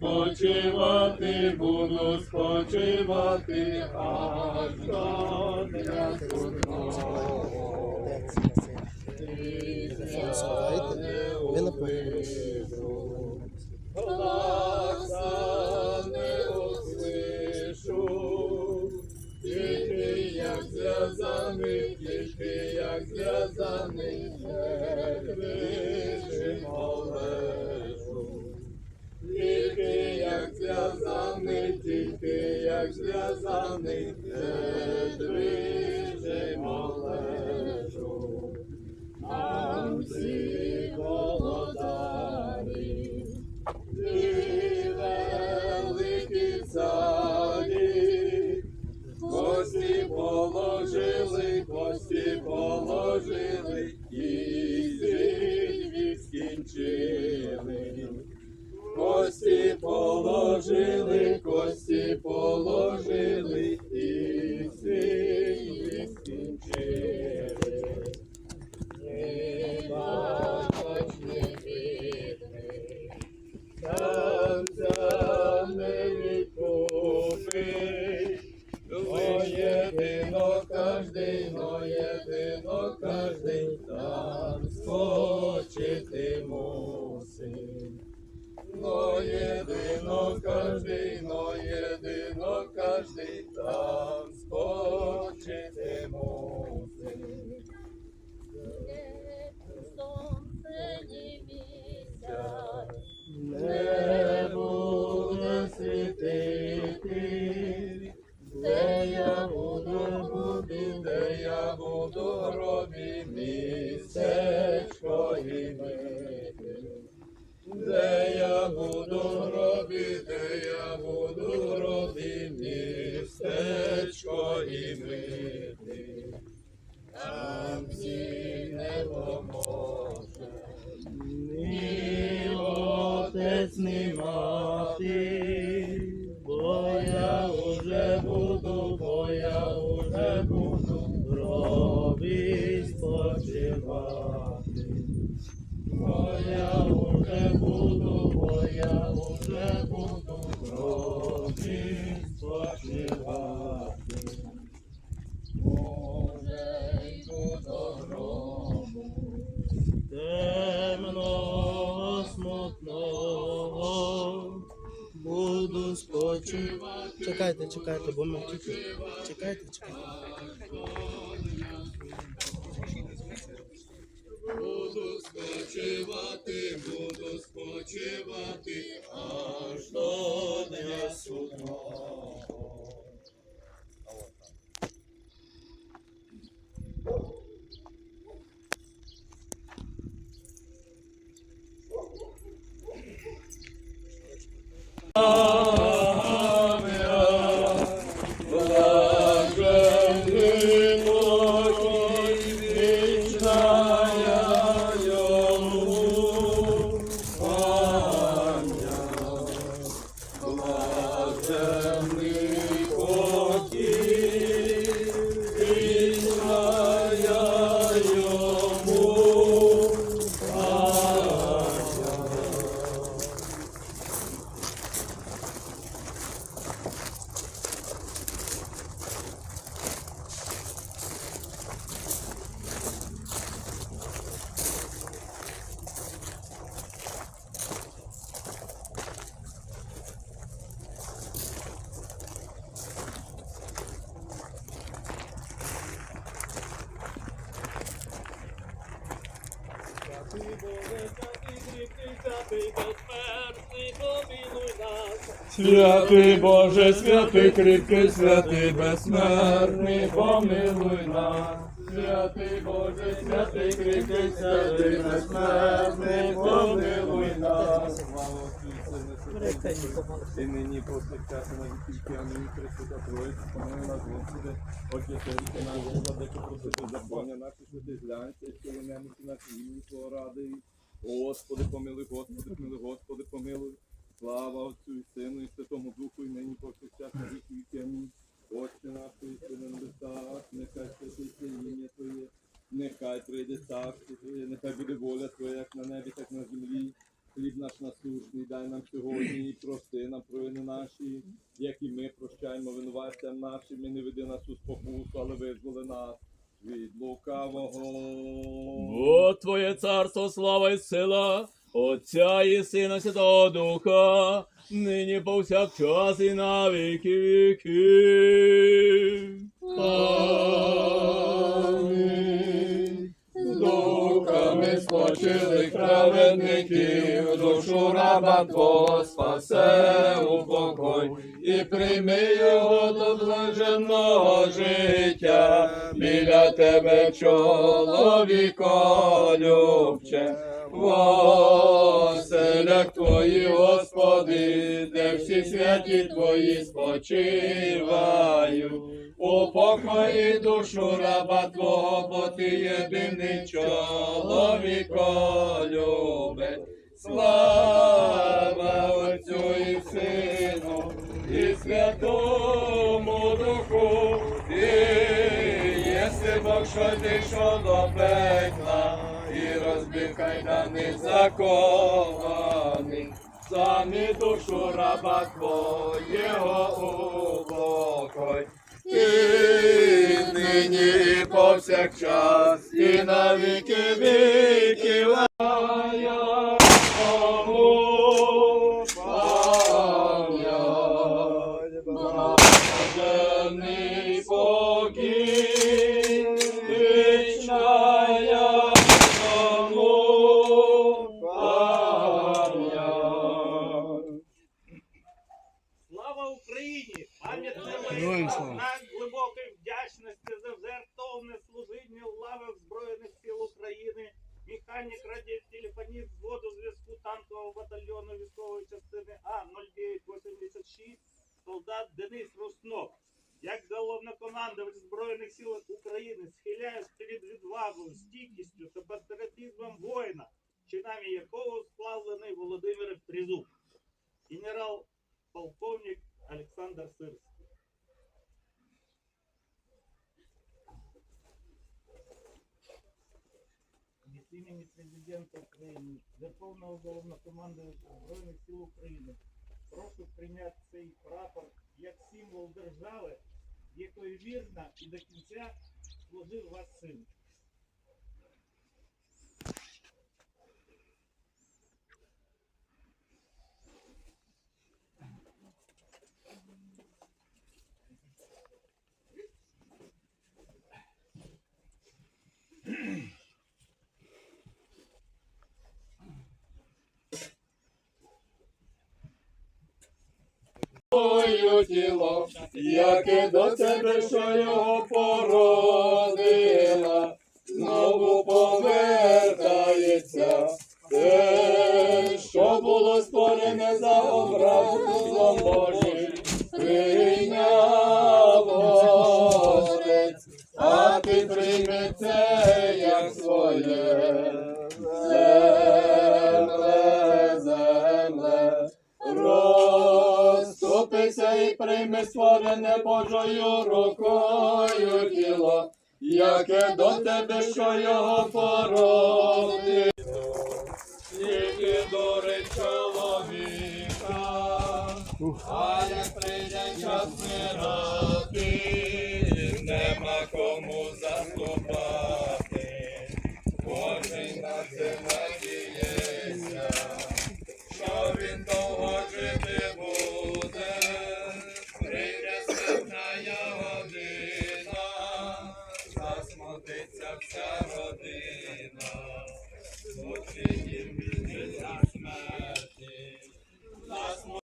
спочивати, буду спочивати аж до дня судного. Ви напевно. Гласа як зв'язаний, недвижимо молежу, а всі володарі, і великі царі, кості положили, кості положили, Но єдино кожний, но єдино кожний शिकायत शिकायत शिकायत Святий Боже, святий кріпкий, святий безсмертний, помилуй нас. Святий Боже, святий кріпкий, святий безсмертний, помилуй нас. І нині повсякчас на віки, амінь, Христа Троїця, помилуй нас, Господи, Отче, ріки нас, Господи, що просити законня наші, що ти глянься, що ви немощі наші імені Твого ради. Господи, помилуй, Господи, помилуй, Господи, помилуй. Слава Отцю і Сину і Святому Духу, і нині повсякчас на віки віки. Амінь. Отче наш, єси на небесах, нехай святиться ім'я Твоє, нехай прийде царство Твоє, нехай буде воля Твоя, як на небі, так на землі. Хліб наш насущний дай нам сьогодні, і прости нам провини наші, як і ми прощаємо винуватцям нашим, і не веди нас у спокусу, але визволи нас від лукавого. Бо Твоє царство, слава і сила, Отця і Сина Святого Духа, нині повсякчас і на віки. Амінь. Спочилих праведників, душу раба Твого спасе у покой, і прийми його до блаженного життя, біля тебе чоловіко любче. В оселях Твої, Господи, де всі святі Твої спочивають. У покої душу раба Твого, бо ти єдиний чоловіко любить. Слава Отцю і Сину, і Святому Духу, і єси Бог, що дійшов до пекла, і кайдани закованих. Самі душу раба Твоєго упокой. І нині повсякчас, і на віки. Радіотелефоніст взводу зв'язку танкового батальйону військової частини А 0986, солдат Денис Руснов. Як головнокомандувач Збройних сил України схиляюсь перед відвагою, стійкістю та патріотизмом воїна, чинами якого сплавлений Володимир Тризуб. Генерал полковник Александр імені президента України, Верховного Головнокомандувача Збройних сил України, прошу прийняти цей прапор як символ держави, якої вірно і до кінця служив вас син. Твоє тіло, яке до тебе, що його породила, знову повертається. Те, що було створене за образом Божим, прийняв Отець, а ти прийми це як своє. Розступися і прийми створене Божою рукою тіло, яке до тебе, що його породило. Тільки дури чоловіка, а як прийде час мирати,